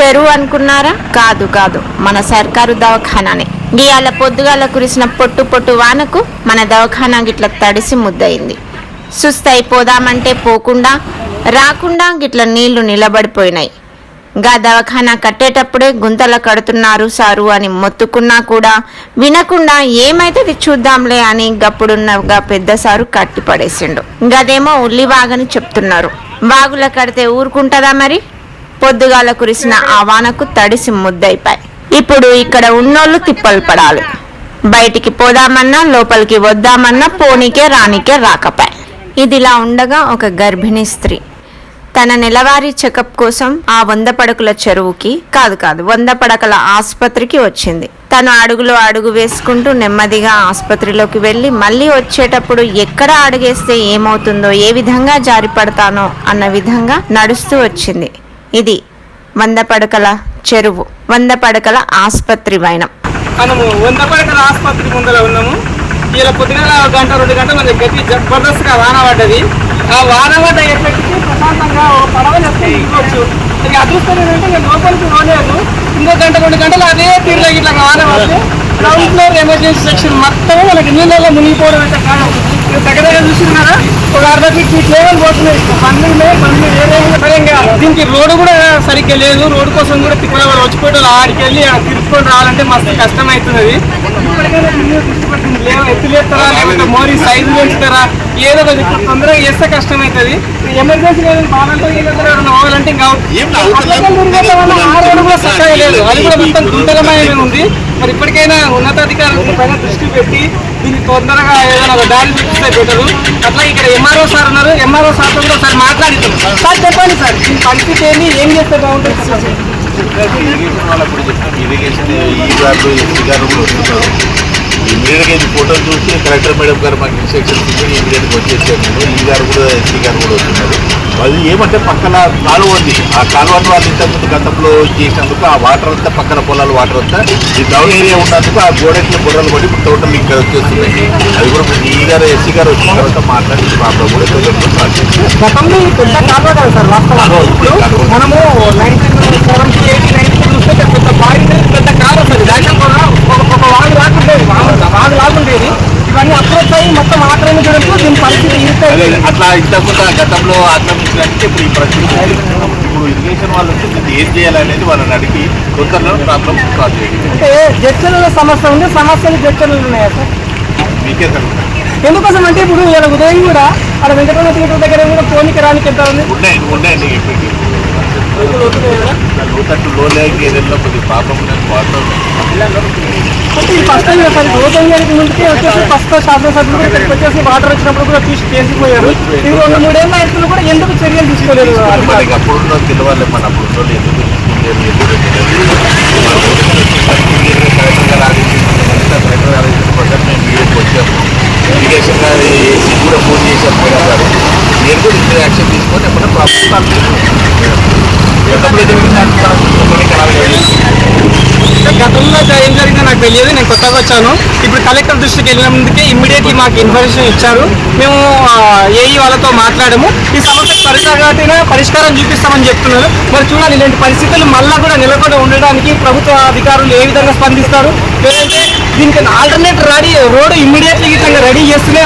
చెరువు అనుకున్నారా? కాదు కాదు. మన సర్కారు దవాఖానానే. ఇవాళ పొద్దుగాల కురిసిన పొట్టు పొట్టు వానకు మన దవాఖానా గిట్ల తడిసి ముద్దయింది. సుస్తైపోదామంటే పోకుండా రాకుండా గిట్ల నీళ్ళు నిలబడిపోయినాయి. గా దవాఖానా కట్టేటప్పుడే గుంతల కడుతున్నారు సారు అని మొత్తుకున్నా కూడా వినకుండా ఏమైతుంది చూద్దాంలే అని గప్పుడున్నగా పెద్ద సారు కట్టి పడేసిండు గదేమో ఉల్లి వాగని చెప్తున్నారు. వాగుల కడితే ఊరుకుంటదా మరి? పొద్దుగాల కురిసిన ఆ వానకు తడిసి ముద్దైపాయి ఇప్పుడు ఇక్కడ ఉన్నోళ్ళు తిప్పలు పడాలి. బయటికి పోదామన్నా లోపలికి వద్దామన్నా పోనీకే రానికే రాకపాయ్. ఇదిలా ఉండగా ఒక గర్భిణీ స్త్రీ తన నెలవారీ చెకప్ కోసం ఆ వంద పడకల చెరువుకి కాదు కాదు వంద పడకల ఆసుపత్రికి వచ్చింది. తను అడుగులో అడుగు వేసుకుంటూ నెమ్మదిగా ఆసుపత్రిలోకి వెళ్ళి మళ్ళీ వచ్చేటప్పుడు ఎక్కడ అడుగేస్తే ఏమవుతుందో ఏ విధంగా జారిపడతానో అన్న విధంగా నడుస్తూ వచ్చింది. ఇది వంద పడకల చెరువు వంద పడకల ఆసుపత్రి వైనం. మనము వంద పడకల ఆసుపత్రి ముందర ఉన్నాము. ఇలా పొద్దుగల గంట రెండు గంటల మన గట్టి జబర్దస్త్గా వాన పడ్డది. ఆ వాన పడ్డ ఎఫెక్ట్కి ప్రశాంతంగా ఓ పడవలు వేసుకొని అదృష్టం ఏంటంటే నేను లోపలికి పోలేదు ఇంకో గంట రెండు గంటలు అదే తీరులో ఇట్లా వాన పడితే గ్రౌండ్ ఫ్లోర్ ఎమర్జెన్సీ సెక్షన్ మొత్తం మనకి నీళ్ళలో మునిగిపోవడం అయితే కాదు దగ్గర దగ్గర చూస్తున్నారా? ఒక అర్ధ ఫీట్ ఫీట్ లెవెల్ పోతున్నాయి బండ్లు ఉన్నాయి. ఇంకా దీనికి రోడ్డు కూడా సరిగ్గా లేదు. రోడ్డు కోసం కూడా తిప్పల వచ్చిపోయి ఆడికి వెళ్ళి తిరుపుకొని రావాలంటే మస్తు కష్టం అవుతున్నది ఎత్తులేస్తారా లేకపోతే మోరీ సైజు పెంచుతారా? ఏదో ఇప్పుడు తొందరగా చేస్తే కష్టం అవుతుంది ఎమర్జెన్సీ లేదు బాలంతో పోవాలంటే ఇంకా అట్లకే తిరిగేట్ల వల్ల ఆ రోడ్డు కూడా లేదు. అది కూడా మొత్తం గుంతలమయమే ఉంది. మరి ఇప్పటికైనా ఉన్నతాధికారులు పైన దృష్టి పెట్టి దీన్ని తొందరగా ఏదైనా ఒక దారి చూపిస్తే బెటరు. అట్లా ఇక్కడ ఎంఆర్ఓ సార్ ఉన్నారు. ఎంఆర్ఓ సార్తో కూడా ఒకసారి మాట్లాడిద్దాం. సార్ చెప్పండి సార్. దీని పరిస్థితి ఏంటి ఏం చేస్తే బాగుంటుంది సార్? ఇరిగేషన్ వాళ్ళకు కూడా చెప్తాం ఇరిగేషన్ ఈ గారు ఎస్సీ గారు కూడా వస్తున్నారు ఇమీడియట్గా ఇది ఫోటో చూసి కలెక్టర్ మేడం గారు మాకు ఇన్స్ట్రక్షన్స్ ఇచ్చి ఇమీడియట్గా వచ్చేసాను నేను ఈ గారు కూడా ఎస్సీ గారు కూడా వస్తున్నారు అది ఏమంటే పక్కన కాలువ ఉంది. ఆ కాలువను వాళ్ళు ఇంతకుముందు గతంలో చేసినందుకు ఆ వాటర్ అంతా పక్కన పొలాల వాటర్ అంతా ఈ డౌన్ ఏరియా ఉన్నందుకు ఆ గోడెట్లు బుర్రలు పడి టోటల్ ఇక్కడ వచ్చేస్తున్నాయి. అది కూడా ఈ గారు ఎస్సీ గారు వచ్చిన తర్వాత మాట్లాడి ప్రాబ్లం కూడా. గతంలో పెద్ద కాలువ కదా సార్ మనము నైన్టీన్ సెవెంటీ ఎయిటీ నైన్టీ చూస్తే ఇక్కడ పెద్ద బావి ఉండేది, పెద్ద కాలువ వస్తుంది దాంట్లో కూడా ఒక ఒక వాగు రాకుండేది వాగు వాగు రాకుండేది ఇవన్నీ అప్రోచ్ అయ్యి మొత్తం ఆక్రమించడంతో దీని పరిస్థితి అట్లా ఇంతకుముందు ఆ గతంలో ఆక్రమించడానికి ఇప్పుడు ఈ పరిస్థితి ఉంది. ఇప్పుడు ఇరిగేషన్ వాళ్ళు వచ్చి ఏం చేయాలనేది వాళ్ళని అడిగి తొందరలో ప్రాబ్లం సాల్వ్ అంటే జడ్చర్ల సమస్య ఉంది. సమస్యలు జడ్చర్లు ఉన్నాయా సార్? మీకే ఎందుకోసం అంటే ఇప్పుడు ఇలా ఉదయం కూడా అక్కడ వెంకటరమణ థియేటర్ దగ్గర కూడా ఫోన్కి రానికి ఎంత ఉంది? ఉన్నాయి ఉన్నాయండి ఇప్పటికీ లోతట్టు లో లేక ఏదైనా కొద్దిగా ఉన్నది వాటర్ ఫస్ట్ టైం సార్ రోజు ముందుకే వచ్చేసి ఫస్ట్ శాసనసభ్యులు కూడా ఇక్కడికి వచ్చేసి వాటర్ వచ్చినప్పుడు కూడా చూసి చేసిపోయారు ఇది రెండు మూడేళ్ళ రైతులు కూడా ఎందుకు చర్యలు తీసుకోలేదు అప్పుడు తెలియాలి మన అప్పుడు ఎందుకు ఇరిగేషన్ గారు ఏసీ కూడా ఫోన్ చేశారు మేడం గారు నేను కూడా ఇద్దరు యాక్షన్ తీసుకొని ఎప్పుడైనా ప్రాబ్లం సాల్వ్ గతంలో జరిగిన దానికి మనం కొన్ని కావాలి గతంలో ఏం జరిగిందో నాకు తెలియదు నేను కొత్తగా వచ్చాను. ఇప్పుడు కలెక్టర్ దృష్టికి వెళ్ళినందుకే ఇమ్మీడియట్లీ మాకు ఇన్ఫర్మేషన్ ఇచ్చారు. మేము ఏఈ వాళ్ళతో మాట్లాడము. ఈ సమస్య పరిష్కారం పరిష్కారం చూపిస్తామని చెప్తున్నారు. మరి చూడాలి ఇలాంటి పరిస్థితులు మళ్ళా కూడా నెలకొని ఉండడానికి ప్రభుత్వ అధికారులు ఏ విధంగా స్పందిస్తారు? లేదంటే దీనికి alternate ready road immediately ready చేస్తూనే